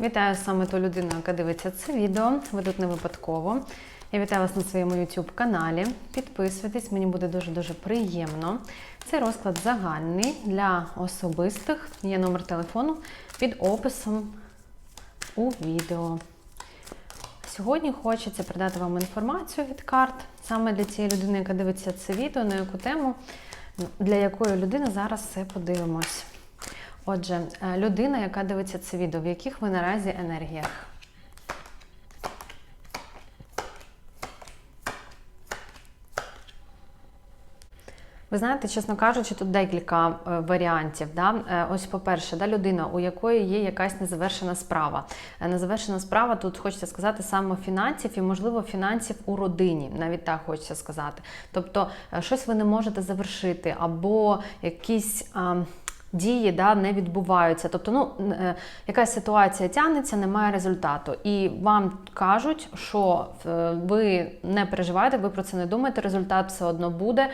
Вітаю саме ту людину, яка дивиться це відео. Ви тут не випадково. Я вітаю вас на своєму YouTube каналі. Підписуйтесь, мені буде дуже-дуже приємно. Це розклад загальний для особистих. Є номер телефону під описом у відео. Сьогодні хочеться передати вам інформацію від карт саме для цієї людини, яка дивиться це відео, на яку тему, для якої людини зараз все подивимось. Отже, е, людина, яка дивиться це відео, в яких ви наразі енергіях? Ви знаєте, чесно кажучи, тут декілька е, варіантів. Да? Е, Ось, по-перше, да, людина, у якої є якась незавершена справа. Незавершена справа, тут хочеться сказати саме фінансів і, можливо, фінансів у родині, навіть так хочеться сказати. Тобто, щось ви не можете завершити, або якісь. Дії да, не відбуваються. Тобто, ну, е, якась ситуація тягнеться, немає результату. І вам кажуть, що е, ви не переживаєте, ви про це не думаєте, результат все одно буде. Е,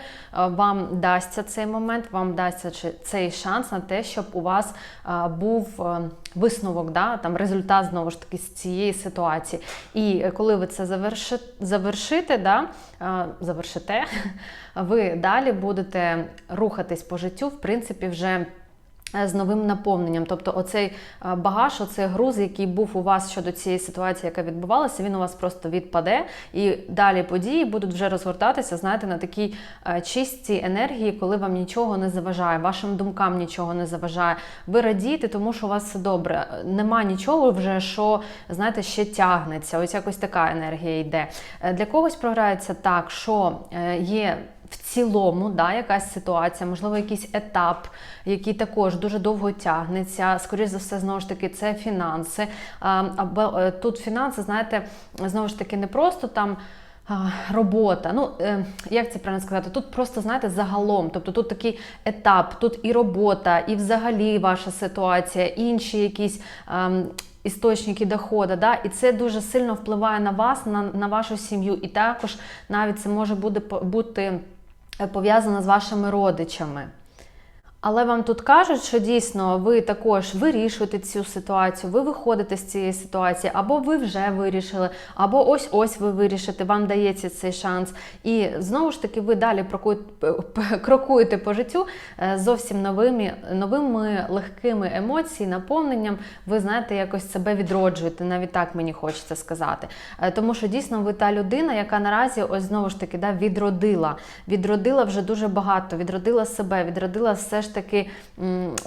Вам дасться цей момент, вам дасться цей шанс на те, щоб у вас був висновок, да, там, результат знову ж таки з цієї ситуації. І коли ви це заверши, завершите, да, завершите, ви далі будете рухатись по життю, в принципі, вже. Е, З новим наповненням, тобто оцей е, багаж, оцей груз, який був у вас щодо цієї ситуації, яка відбувалася, він у вас просто відпаде, і далі події будуть вже розгортатися, знаєте, на такій е, чистій енергії, коли вам нічого не заважає, вашим думкам нічого не заважає. Ви радієте, тому що у вас все добре. Нема нічого вже, що знаєте, ще тягнеться. Ось якось така енергія йде. Для когось програється так, що є. В цілому, да, якась ситуація, можливо, якийсь етап, який також дуже довго тягнеться. Скоріше за все, знову ж таки, це фінанси. Або е, тут фінанси, знаєте, знову ж таки, не просто там. Робота, ну е, як це правильно сказати? Тут просто знаєте загалом, тобто тут такий етап, тут і робота, і взагалі ваша ситуація, інші якісь ем, істочники доходу, да? і це дуже сильно впливає на вас, на, на вашу сім'ю, і також навіть це може буде бути е, пов'язано з вашими родичами. Але вам тут кажуть, що дійсно ви також вирішуєте цю ситуацію, ви виходите з цієї ситуації, або ви вже вирішили, або ось ось ви вирішите, вам дається цей шанс. І знову ж таки, ви далі крокуєте по життю е, зовсім новими, новими легкими емоціями, наповненням. Ви знаєте, якось себе відроджуєте, навіть так мені хочеться сказати. Е, Тому що дійсно ви та людина, яка наразі ось знову ж таки да, відродила, відродила вже дуже багато, відродила себе, відродила все ж таки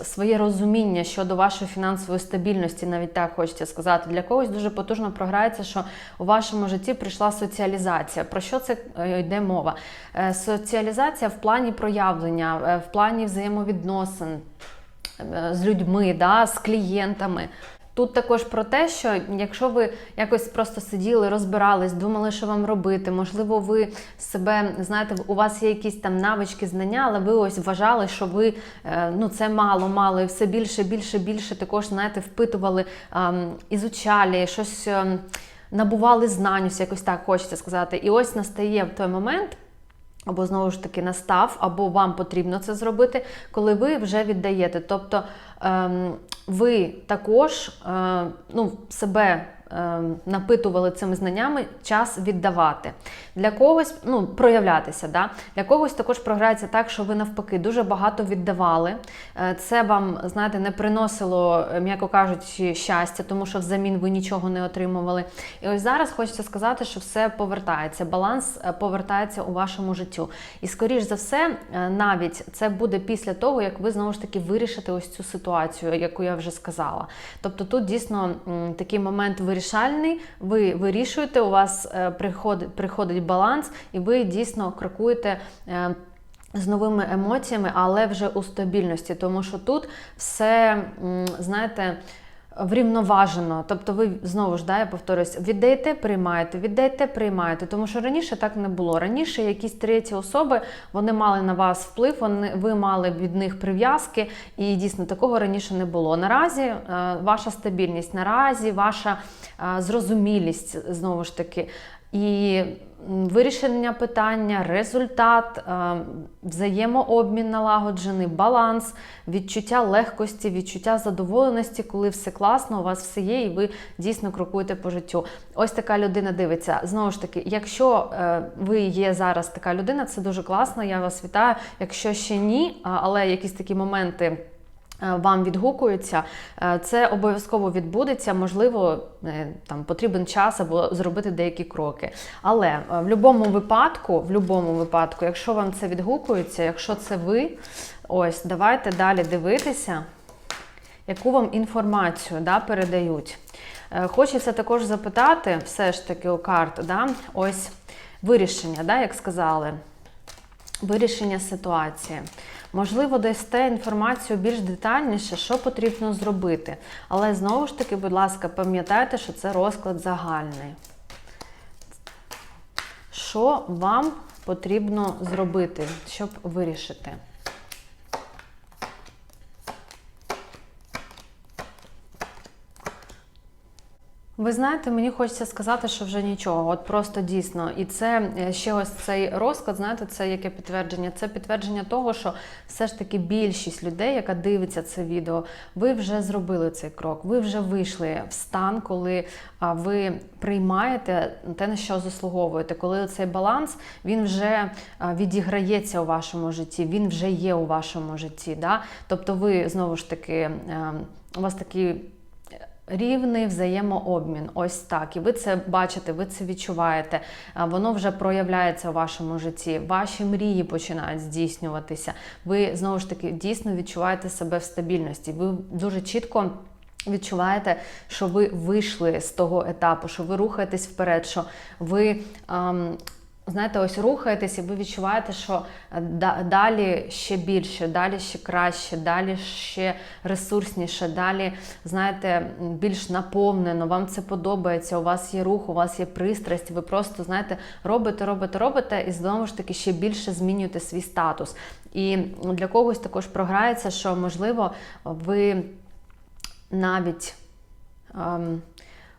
своє розуміння щодо вашої фінансової стабільності, навіть так хочеться сказати. Для когось дуже потужно програється, що у вашому житті прийшла соціалізація. Про що це е, йде мова? Е, Соціалізація в плані проявлення, е, в плані взаємовідносин з людьми, да, з клієнтами. Тут також про те, що якщо ви якось просто сиділи, розбирались, думали, що вам робити, можливо, ви себе знаєте, у вас є якісь там навички, знання, але ви ось вважали, що ви е, ну це мало, мало, і все більше, більше, більше також знаєте, впитували, ізучалі, щось ем, набували знань, ось якось так хочеться сказати. І ось настає той момент. Або знову ж таки настав, або вам потрібно це зробити, коли ви вже віддаєте. Тобто ем, ви також е, ну, себе напитували цими знаннями, час віддавати. Для когось ну, проявлятися. Да? Для когось також програється так, що ви навпаки дуже багато віддавали. Е, Це вам, знаєте, не приносило, е, м'яко кажучи, щастя, тому що взамін ви нічого не отримували. І ось зараз хочеться сказати, що все повертається, баланс е, повертається у вашому життю. І скоріш за все, навіть це буде після того, як ви знову ж таки вирішите ось цю ситуацію, яку я вже сказала. Тобто тут дійсно такий момент вирішальний, ви вирішуєте, у вас е, приходить, приходить баланс, і ви дійсно крокуєте. е, з новими емоціями, але вже у стабільності, тому що тут все, знаєте, врівноважено. Тобто ви знову ж да, я повторюсь, віддаєте, приймаєте, віддаєте, приймаєте. Тому що раніше так не було. Раніше якісь треті особи вони мали на вас вплив, вони, ви мали від них прив'язки, і дійсно такого раніше не було. Наразі е, ваша стабільність, наразі ваша е, зрозумілість знову ж таки. І вирішення питання, результат, е, взаємообмін налагоджений, баланс, відчуття легкості, відчуття задоволеності, коли все класно, у вас все є, і ви дійсно крокуєте по життю. Ось така людина дивиться. Знову ж таки, якщо е, ви є зараз така людина, це дуже класно. Я вас вітаю. Якщо ще ні, але якісь такі моменти. Е, Вам відгукуються, е, це обов'язково відбудеться. Можливо, е, там потрібен час або зробити деякі кроки. Але в будь-якому випадку, в будь-якому випадку, якщо вам це відгукується, якщо це ви, ось давайте далі дивитися, яку вам інформацію да, передають. Хочеться також запитати, все ж таки у карт, да, ось вирішення, да, як сказали, вирішення ситуації. Можливо, дасте інформацію більш детальніше, що потрібно зробити. Але знову ж таки, будь ласка, пам'ятайте, що це розклад загальний. Що вам потрібно зробити, щоб вирішити? Ви знаєте, мені хочеться сказати, що вже нічого, от просто дійсно. І це е, ще ось цей розклад, знаєте, це яке підтвердження? Це підтвердження того, що все ж таки більшість людей, яка дивиться це відео, ви вже зробили цей крок, ви вже вийшли в стан, коли ви приймаєте те, на що заслуговуєте, коли цей баланс він вже відіграється у вашому житті, він вже є у вашому житті. Да? Тобто, ви знову ж таки, е, у вас такий Рівний взаємообмін, ось так. І ви це бачите, ви це відчуваєте. Воно вже проявляється у вашому житті. Ваші мрії починають здійснюватися. Ви знову ж таки дійсно відчуваєте себе в стабільності. Ви дуже чітко. Відчуваєте, що ви вийшли з того етапу, що ви рухаєтесь вперед, що ви ем, знаєте, ось рухаєтесь, і ви відчуваєте, що е, далі ще більше, далі ще краще, далі ще ресурсніше, далі, знаєте, більш наповнено, вам це подобається, у вас є рух, у вас є пристрасть, ви просто, знаєте, робите, робите, робите, і знову ж таки ще більше змінюєте свій статус. І для когось також програється, що, можливо, ви навіть ем,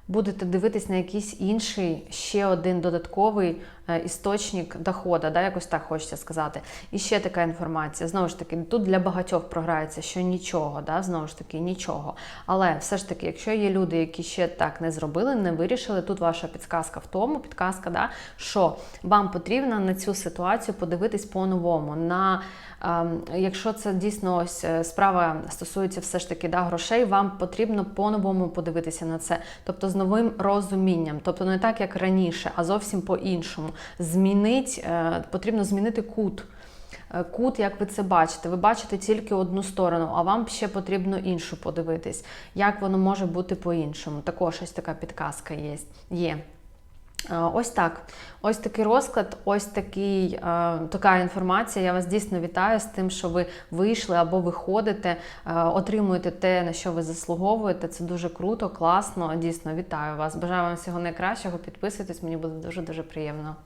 будете дивитись на якийсь інший ще один додатковий істочник доходу, да, якось так хочеться сказати. І ще така інформація. Знову ж таки, тут для багатьох програється, що нічого, да, знову ж таки, нічого. Але все ж таки, якщо є люди, які ще так не зробили, не вирішили, тут ваша підказка в тому, підказка, да, що вам потрібно на цю ситуацію подивитись по-новому. на Ем, Якщо це дійсно ось е, справа стосується все ж таки да, грошей, вам потрібно по-новому подивитися на це, тобто з новим розумінням, тобто не так, як раніше, а зовсім по-іншому. Змінить, е, потрібно змінити кут. Е, Кут, як ви це бачите, ви бачите тільки одну сторону, а вам ще потрібно іншу подивитись, як воно може бути по-іншому. Також ось така підказка є. Е, Ось так. Ось такий розклад, ось такий, е, така інформація. Я вас дійсно вітаю з тим, що ви вийшли або виходите, е, отримуєте те, на що ви заслуговуєте. Це дуже круто, класно. Дійсно, вітаю вас. Бажаю вам всього найкращого. Підписуйтесь, мені буде дуже дуже приємно.